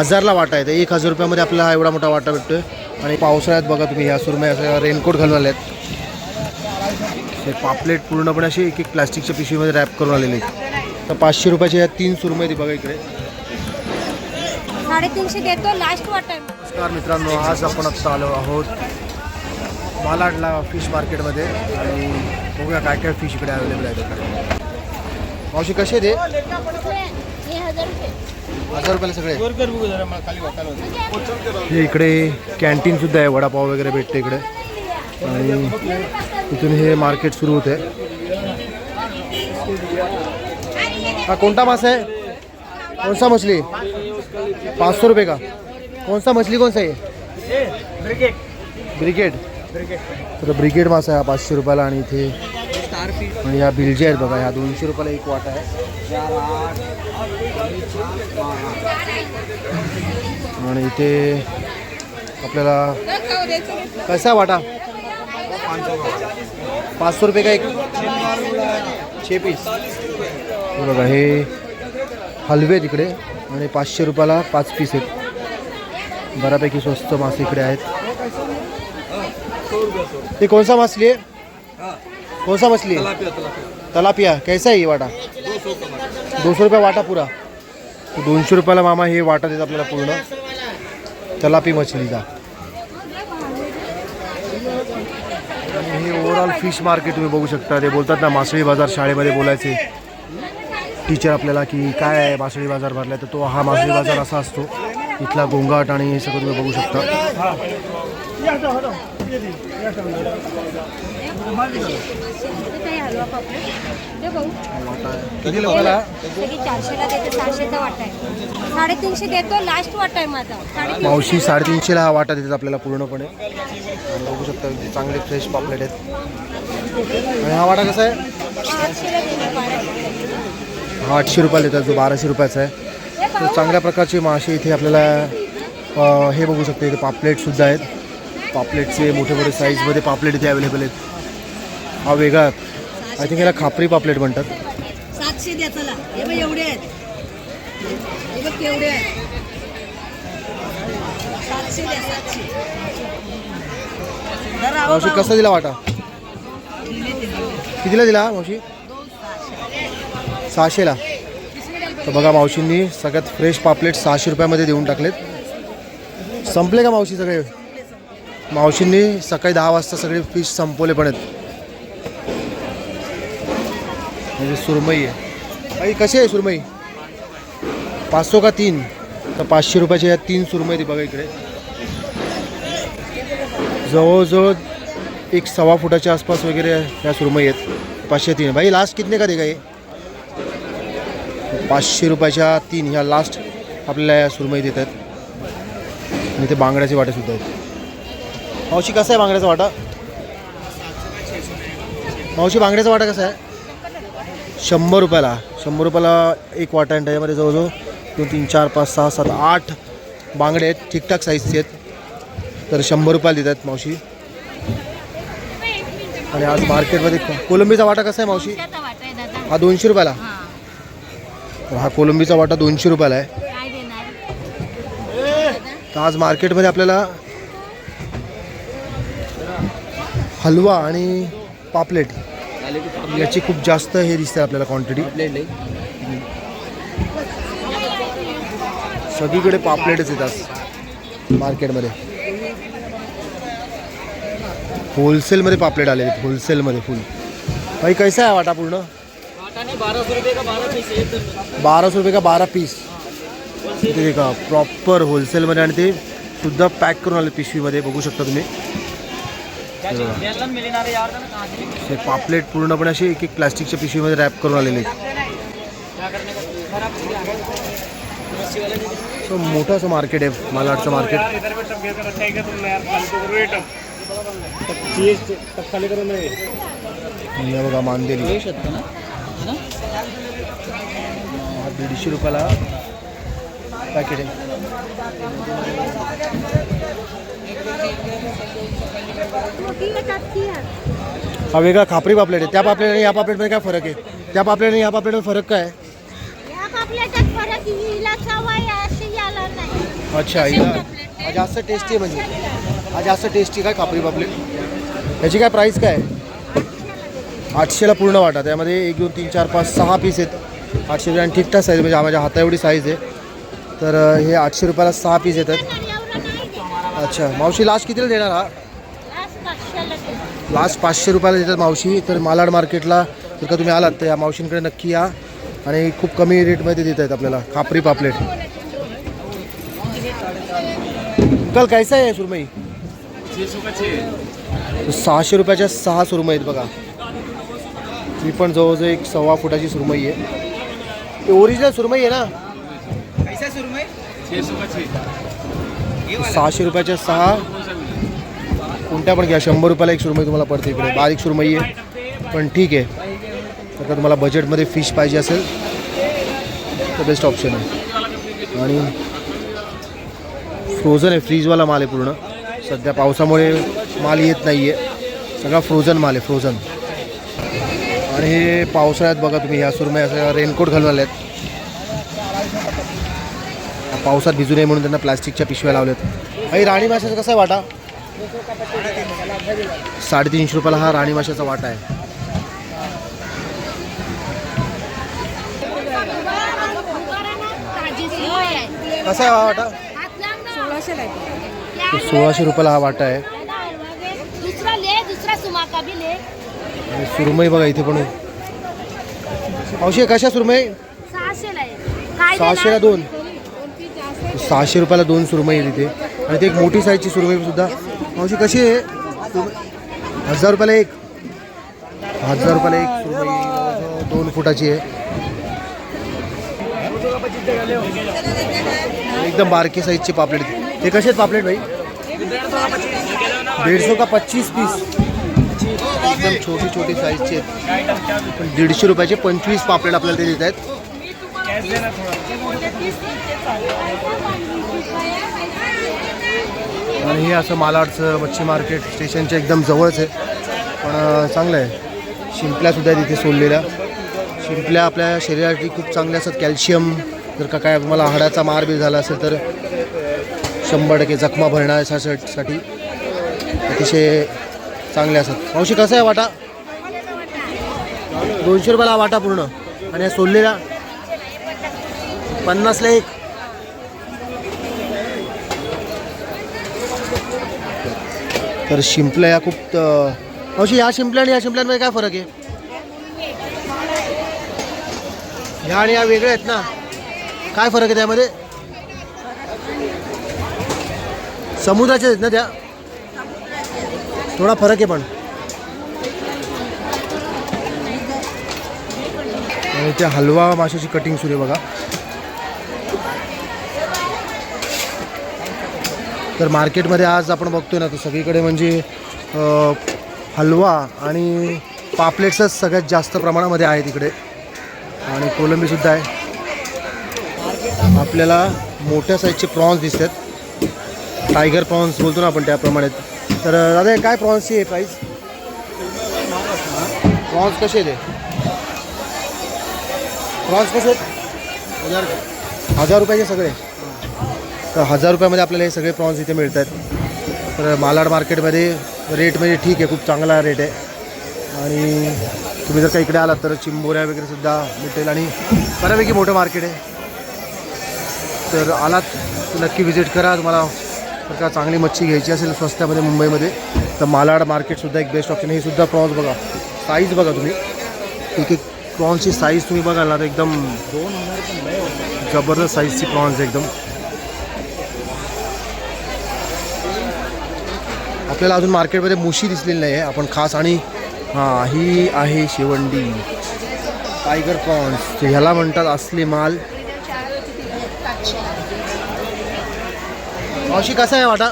हजारला वाटा आहे. तर एक हजार रुपयामध्ये आपल्याला हा एवढा मोठा वाटा भेटतोय. आणि पावसाळ्यात बघा तुम्ही ह्या सुरमई असं रेनकोट घालून आले आहेत पापलेट पूर्णपणे असे एक एक प्लास्टिकच्या पिशवीमध्ये रॅप करून आलेले आहेत. तर पाचशे रुपयाच्या या तीन सुरमई आहेत बघा इकडे. साडेतीनशे देतो लास्ट वाटाय नमस्कार मित्रांनो आज आपण आत्ता आलो आहोत मालाडला फिश मार्केटमध्ये आणि बघूया काय काय फिश इकडे अवेलेबल आहेत. मावशी कसे आहे ते हजार रुपये. हजार रुपयाला सगळे? हे इकडे कॅन्टीन सुद्धा आहे वडापाव वगैरे भेटते इकडे. आणि इथून हे मार्केट सुरू होते. हा कोणता मासा आहे? कौन सा मछली? पाच सौ रुपये का? कौन सा मछली कौन सा आहे? ब्रिगेड तर ब्रिगेड मासा आहे हा पाचशे रुपयाला आणि इथे आणि ह्या बिलजे आहेत बघा ह्या दोनशे रुपयाला एक वाटा आहे. आणि इथे आपल्याला कसा वाटा? पाचशे रुपये का एक? छे पीस हे बघा हे हलवे आहेत आणि पाचशे रुपयाला पाच पीस आहेत. बऱ्यापैकी स्वस्त मासे इकडे आहेत. ते कोणसा मासली आहे? कोणसा मासली मछली तलापिया. कैसा आहे वाटा? दोनशे रुपया रुपये वाटा पुरा. दोनशे रुपयाला मामा हे वाटा देतात आपल्याला पूर्ण. तलापी मछलीचा आणि हे ओव्हरऑल फिश मार्केट तुम्ही बघू शकता. ते बोलतात ना मासळी बाजार शाळेमध्ये बोलायचे. टीचर आपल्याला की काय आहे मासळी बाजार भरला तर तो हा मासळी बाजार असा असतो. इथला गोंगाट आणि हे सगळं तुम्ही बघू शकता. किती लोकांना सगळी चारशेला देतो सहाशेचा वाटा आहे. साडेतीनशे देतो लास्ट वाटा आहे माझा. साडेतीनशे मावशी साडेतीनशेला हा वाटा देतात आपल्याला पूर्णपणे. आणि बघू शकता चांगले फ्रेश पापलेट आहेत. आणि हा वाटा कसा आहे? बाराशे. हा आठशे रुपयाला देतात जो बाराशे रुपयाचा आहे. तर चांगल्या प्रकारचे मासे इथे आपल्याला हे बघू शकतो इथे पापलेटसुद्धा आहेत. पापलेटचे मोठे मोठे साईजमध्ये पापलेट इथे अवेलेबल आहेत. हा वेगळा आय थिंक याला खापरी पापलेट म्हणतात. सातशे द्या चला. हे बघ एवढे आहेत. बघ केवढे आहेत. सातशे द्या सातशे. जरा आवा मावशी कसा दिला वाटा? कितीला दिला मावशी? सहाशेला. तर बघा मावशींनी सगळ्यात फ्रेश पापलेट सहाशे रुपयामध्ये देऊन टाकलेत. संपले का मावशी सगळे? मावशींनी सकाळी दहा वाजता सगळे फिश संपवले पण आहेत. म्हणजे सुरमई आहे. आई कशी आहे सुरमई? पाचशे का तीन? तर पाचशे रुपयाच्या या तीन सुरमई ती बघा इकडे. जवळजवळ एक सव्वा फुटाच्या आसपास वगैरे ह्या सुरमई आहेत. पाचशे तीन. भाई लास्ट कितने का देगा ये पाचशे रुपयाच्या तीन ह्या लास्ट आपल्याला सुरमई देत आहेत आणि ते बांगड्याचे वाटे सुद्धा आहेत. मावशी कसा आहे बांगड्याचा वाटा? मावशी बांगड्याचा वाटा कसा आहे? शंभर रुपयाला. शंभर रुपयाला एक वाटा आहे. आणि त्याच्यामध्ये जवळजवळ दोन तीन चार पाच सहा सात आठ बांगडे आहेत. ठीकठाक साईजचे आहेत. तर शंभर रुपयाला देतात मावशी. आणि आज मार्केटमध्ये कोलंबीचा वाटा कसा आहे मावशी? हा दोनशे रुपयाला. तर हा कोलंबीचा वाटा दोनशे रुपयाला आहे. तर आज मार्केटमध्ये आपल्याला हलवा आणि पापलेट याची खूप जास्त हे दिसते आपल्याला क्वांटिटी सगळीकडे पापलेटच येतात मार्केटमध्ये. होलसेलमध्ये पापलेट आले आहेत होलसेलमध्ये फुल भाई कैसा आहे वाटा पूर्ण? बाराशे रुपये का बारा पीस इथे देखा प्रॉपर होलसेलमध्ये आणि ते सुद्धा पॅक करून आले पिशवीमध्ये बघू शकता तुम्ही. हे पापलेट पूर्णपणे असे एक एक प्लास्टिकच्या पिशवीमध्ये रॅप करून आलेले. का? दे दे। सो मोठं असं मार्केट आहे मालाडचं मार्केट पे दीडशे रुपयाला पॅकेट आहे. हा वेगळा खापरी पापलेट आहे. त्या पापलेट आणि या पापलेटमध्ये काय फरक आहे? त्या पापलेट आणि या पापलेटमध्ये फरक काय अच्छा हिला जास्त टेस्टी आहे म्हणजे. हा जास्त टेस्टी काय खापरी पापलेट? याची काय प्राईस काय? आठशेला पूर्ण वाटा. त्यामध्ये एक दोन तीन चार पाच सहा पीस आहेत. आठशे रुपये आणि ठीकठाक साईज म्हणजे माझ्या हाता एवढी साईज आहे. तर हे आठशे रुपयाला सहा पीस येतात. अच्छा मावशी लास्ट कितीला देणार हा? लास्ट पाचशे रुपयाला देतात मावशी. तर मालाड मार्केटला जर का तुम्ही आलात तर या मावशींकडे नक्की या. आणि खूप कमी रेटमध्ये देत आहेत आपल्याला. खापरी पापलेट. कल कैसा आहे सुरमई? सहाशे रुपयाच्या सहा सुरमई आहेत बघा. ही पण जवळजवळ एक सव्वा फुटाची सुरमई आहे. ओरिजिनल सुरमई आहे ना? सहाशे रुपयाच्या सहा। कोणत्या पण घ्या शंभर रुपयाला एक सुरमई तुम्हाला पडते इकडे. बारीक सुरमई आहे पण ठीक आहे. जर का तुम्हाला बजेटमध्ये फिश पाहिजे असेल तर बेस्ट ऑप्शन आहे. आणि फ्रोझन आहे फ्रीजवाला माल आहे पूर्ण. सध्या पावसामुळे माल येत नाही आहे सगळा फ्रोझन माल आहे फ्रोझन आणि हे पावसाळ्यात बघा तुम्ही ह्या सुरमय असं रेनकोट घालून आले आहेत पावसात भिजू नये म्हणून त्यांना प्लास्टिकच्या पिशव्या लावल्यात. आणि राणी माशाचा कसा आहे वाटा? साडेतीनशे रुपयाला हा राणी माशाचा वाटा आहे. कसा आहे हा वाटा? सोळाशे रुपयाला हा वाटा आहे. आणि सुरमई बघा इथे पण मावशी कशा सुरमई? सहाशेला आहे. काय सहाशेला दोन. सहाशे रुपयाला दोन सुरमई आहे तिथे आणि ते एक मोठी साईजची सुरमई सुद्धा. मावशी कशी आहे? हजार रुपयाला एक. हजार रुपयाला एक सुरमई. दोन फुटाची आहे. एकदम बारकी साईजची पापलेट. ते कसे आहेत पापलेट भाई? दीडशे का पच्चीस पीस एकदम छोटी छोटी साईजची आहेत. पण दीडशे रुपयाचे पंचवीस पापलेट आपल्याला ते देत आहेत आणि हे असं मालाडचं मच्छी मार्केट स्टेशनच्या एकदम जवळच आहे. पण चांगलं आहे शिंपल्यासुद्धा तिथे सोडलेल्या. शिंपल्या आपल्या शरीरासाठी खूप चांगल्या असतात. कॅल्शियम जर का काय तुम्हाला हाडाचा मारबीर झाला असेल तर शंभर टक्के जखमा भरण्यासाठी अतिशय चांगले असतात. मावशी कसं आहे वाटा? दोनशे रुपयाला वाटा पूर्ण. आणि या सोडलेला पन्नासला एक. तर शिंपल्या या खूप मावशी या शिंपल्या आणि या शिंपल्यांमध्ये काय फरक आहे? ह्या आणि या वेगळ्या आहेत ना? काय फरक आहे त्यामध्ये? समुद्राच्या आहेत ना त्या? थोडा फरक आहे पण. आणि त्या हलवा माशाची कटिंग सुरू आहे बघा. तर मार्केटमध्ये आज आपण बघतोय ना तर सगळीकडे म्हणजे हलवा आणि पापलेट्सच सगळ्यात जास्त प्रमाणामध्ये आहे तिकडे आणि कोलंबीसुद्धा आहे. आपल्याला मोठ्या साईजचे प्रॉन्स दिसत आहेत टायगर प्रॉन्स बोलतो ना आपण त्याप्रमाणे. तर दादा काय प्रॉन्सची आहे प्राईस प्रॉन्स कसे आहेत? हे? प्रॉन्स कसे आहेत? हजार हजार रुपयाचे सगळे? तर हजार रुपयामध्ये आपल्याला हे सगळे प्रॉन्स इथे मिळत आहेत तर मालाड मार्केटमध्ये रेट म्हणजे ठीक आहे खूप चांगला रेट आहे. आणि तुम्ही जर का इकडे आलात तर चिंबोऱ्या वगैरे सुद्धा भेटेल आणि बऱ्यापैकी मोठं मार्केट आहे. तर आलात नक्की व्हिजिट करा. तुम्हाला प्रकार चांगली मच्छी घ्यायची असेल स्वस्तामध्ये मुंबईमध्ये तर मालाड मार्केटसुद्धा एक बेस्ट ऑप्शन हे सुद्धा प्रॉन्स बघा. साईज बघा तुम्ही. एक एक प्रॉन्सची साईज तुम्ही बघाल ना तर एकदम दोन जबरदस्त साईजची प्रॉन्स एकदम. आपल्याला अजून मार्केटमध्ये मुशी दिसलेली नाही आहे आपण खास आणि हां ही आहे शेवंडी. टायगर प्रॉन्स ह्याला म्हणतात असले माल. मावशी कसा आहे वाटा?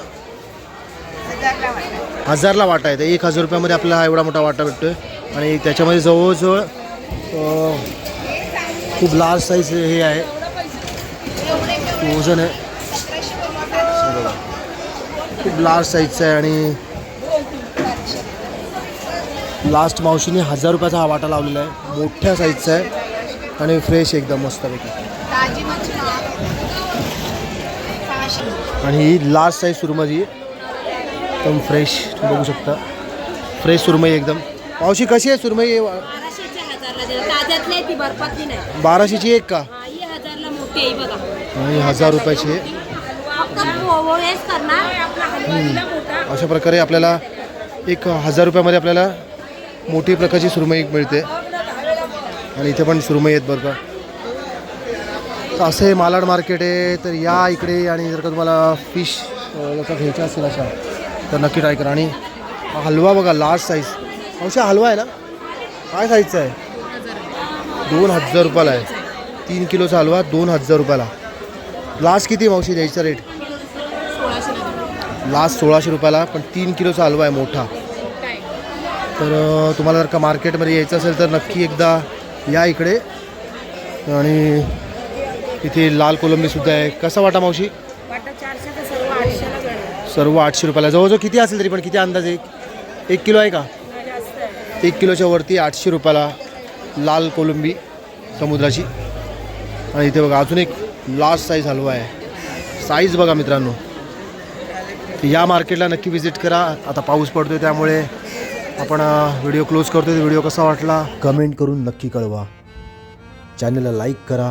हजारला वाटा आहे. तर एक हजार रुपयामध्ये आपल्याला हा एवढा मोठा वाटा भेटतोय. आणि त्याच्यामध्ये जवळजवळ खूप लार्ज साईज हे आहे. वजन आहे. खूप लार्ज साईजचं आहे आणि लास्ट मावशीने हजार रुपयाचा हा वाटा लावलेला आहे. मोठ्या साईजचा आहे. आणि फ्रेश एकदम मस्तपैकी बाराशे आणि ही लास्ट साईज सुरमई एकदम फ्रेश बघू शकता. फ्रेश सुरमई एकदम. मावशी कशी आहे सुरमई? आहे बाराशेची एक का? आहे आणि हजार रुपयाची आहे. अशा प्रकारे आपल्याला एक हजार रुपयामध्ये आपल्याला मोठी प्रकारची सुरमई मिळते. आणि इथे पण सुरमई आहेत बरं का. असे मालाड मार्केट आहे तर या इकडे आणि जर का तुम्हाला फिश याचा घ्यायचा असेल अशा तर नक्की ट्राय करा. आणि हलवा बघा लास्ट साईज अवश्य हलवा आहे ना? काय साईजचा आहे? दोन हजार रुपयाला आहे. तीन किलोचा हलवा दोन हजार रुपयाला. लास्ट किती मावशी द्यायचा रेट लास्ट सोळाशे रुपयाला पण तीन किलोचा हलवा आहे मोठा. तर तुम्हाला जर का मार्केटमध्ये यायचं असेल तर नक्की एकदा या इकडे. आणि इथे लाल कोलंबीसुद्धा आहे. कसा वाटा मावशी? सर्व आठशे रुपयाला. जवळजवळ किती असेल तरी पण किती अंदाज एक एक किलो आहे का? आहे. एक किलोच्या वरती आठशे रुपयाला लाल कोलंबी समुद्राची. आणि इथे बघा अजून एक लास्ट साईज हलवा आहे. साईज बघा मित्रांनो. तर या मार्केटला नक्की विजिट करा. आता पाऊस पडतोय त्यामुळे आपण व्हिडिओ क्लोज करतोय. व्हिडिओ कसा वाटला? कमेंट करून नक्की कळवा. चॅनलला लाईक करा.